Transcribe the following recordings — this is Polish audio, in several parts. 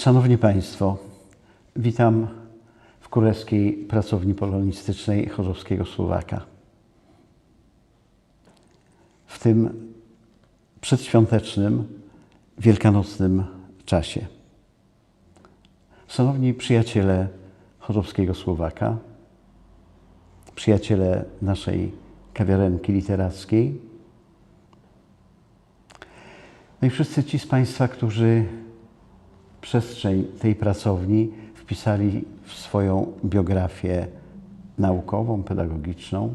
Szanowni Państwo, witam w Królewskiej Pracowni Polonistycznej Chorzowskiego Słowaka. W tym przedświątecznym, wielkanocnym czasie. Szanowni przyjaciele Chorzowskiego Słowaka, przyjaciele naszej kawiarenki literackiej, no i wszyscy ci z Państwa, którzy przestrzeń tej pracowni wpisali w swoją biografię naukową, pedagogiczną.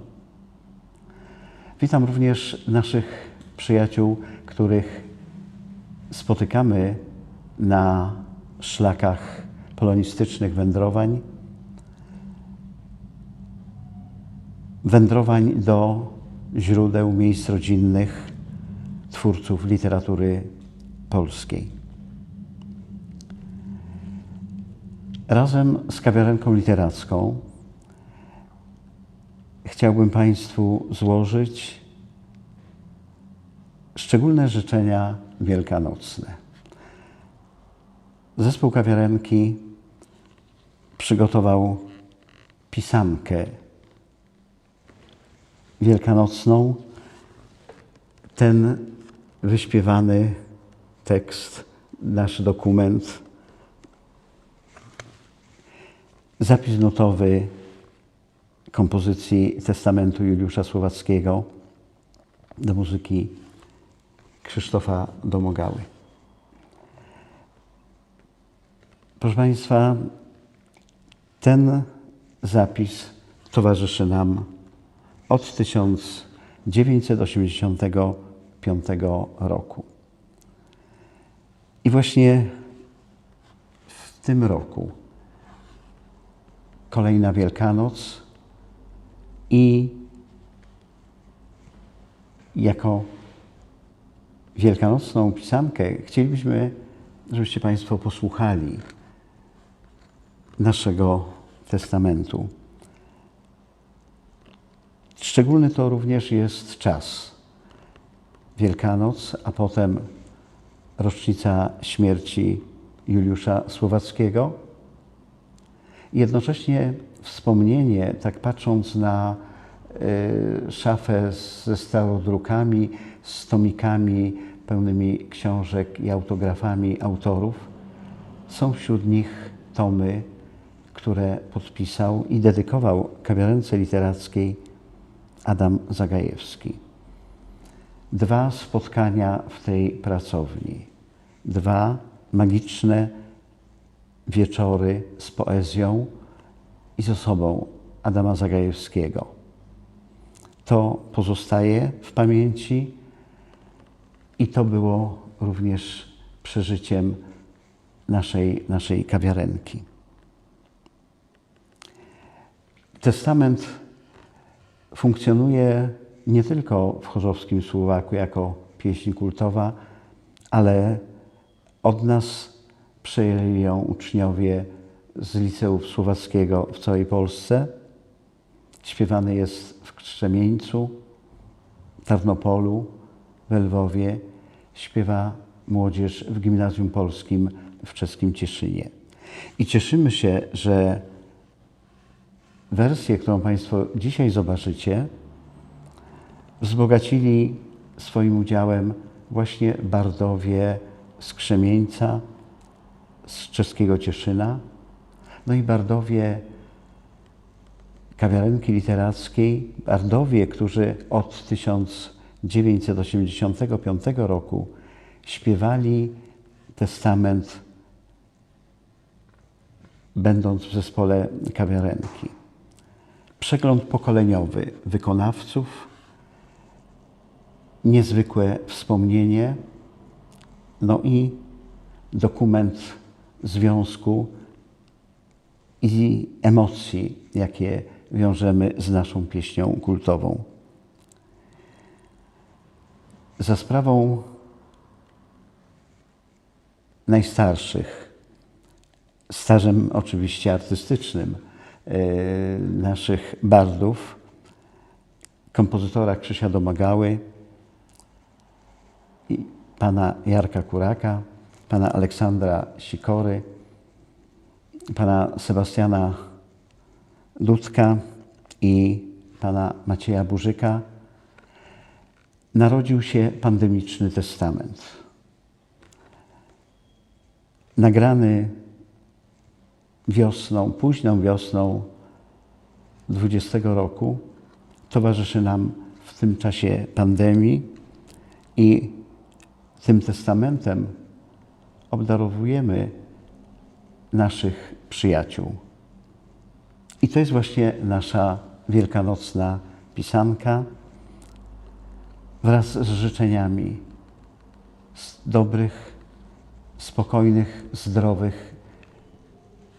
Witam również naszych przyjaciół, których spotykamy na szlakach polonistycznych wędrowań, wędrowań do źródeł, miejsc rodzinnych twórców literatury polskiej. Razem z kawiarenką literacką chciałbym Państwu złożyć szczególne życzenia wielkanocne. Zespół kawiarenki przygotował pisamkę wielkanocną. Ten wyśpiewany tekst, nasz dokument, zapis notowy kompozycji Testamentu Juliusza Słowackiego do muzyki Krzysztofa Domogały. Proszę Państwa, ten zapis towarzyszy nam od 1985 roku. I właśnie w tym roku kolejna Wielkanoc i jako wielkanocną pisamkę chcielibyśmy, żebyście Państwo posłuchali naszego testamentu. Szczególny to również jest czas. Wielkanoc, a potem rocznica śmierci Juliusza Słowackiego. Jednocześnie wspomnienie, tak patrząc na y, szafę ze starodrukami, z tomikami pełnymi książek i autografami autorów, są wśród nich tomy, które podpisał i dedykował kawiarence literackiej Adam Zagajewski. Dwa spotkania w tej pracowni, dwa magiczne wieczory z poezją i z osobą Adama Zagajewskiego. To pozostaje w pamięci i to było również przeżyciem naszej, naszej kawiarenki. Testament funkcjonuje nie tylko w Chorzowskim Słowaku jako pieśń kultowa, ale od nas przejęli ją uczniowie z liceów słowackiego w całej Polsce. Śpiewany jest w Krzemieńcu, Tarnopolu, w Lwowie. Śpiewa młodzież w Gimnazjum Polskim w czeskim Cieszynie. I cieszymy się, że wersję, którą Państwo dzisiaj zobaczycie, wzbogacili swoim udziałem właśnie bardowie z Krzemieńca, z czeskiego Cieszyna, no i bardowie kawiarenki literackiej, bardowie, którzy od 1985 roku śpiewali testament, będąc w zespole kawiarenki. Przegląd pokoleniowy wykonawców, niezwykłe wspomnienie, no i dokument związku i emocji, jakie wiążemy z naszą pieśnią kultową. Za sprawą najstarszych, stażem oczywiście artystycznym, naszych bardów, kompozytora Krzysia Domagały i pana Jarka Kuraka, pana Aleksandra Sikory, pana Sebastiana Dudka i pana Macieja Burzyka narodził się pandemiczny testament. Nagrany wiosną, późną wiosną 20 roku, towarzyszy nam w tym czasie pandemii i tym testamentem obdarowujemy naszych przyjaciół. I to jest właśnie nasza wielkanocna pisanka wraz z życzeniami z dobrych, spokojnych, zdrowych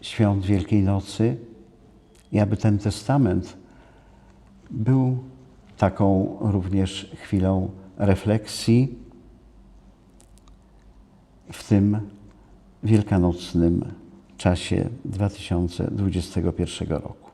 świąt Wielkiej Nocy i aby ten testament był taką również chwilą refleksji w tym wielkanocnym czasie 2021 roku.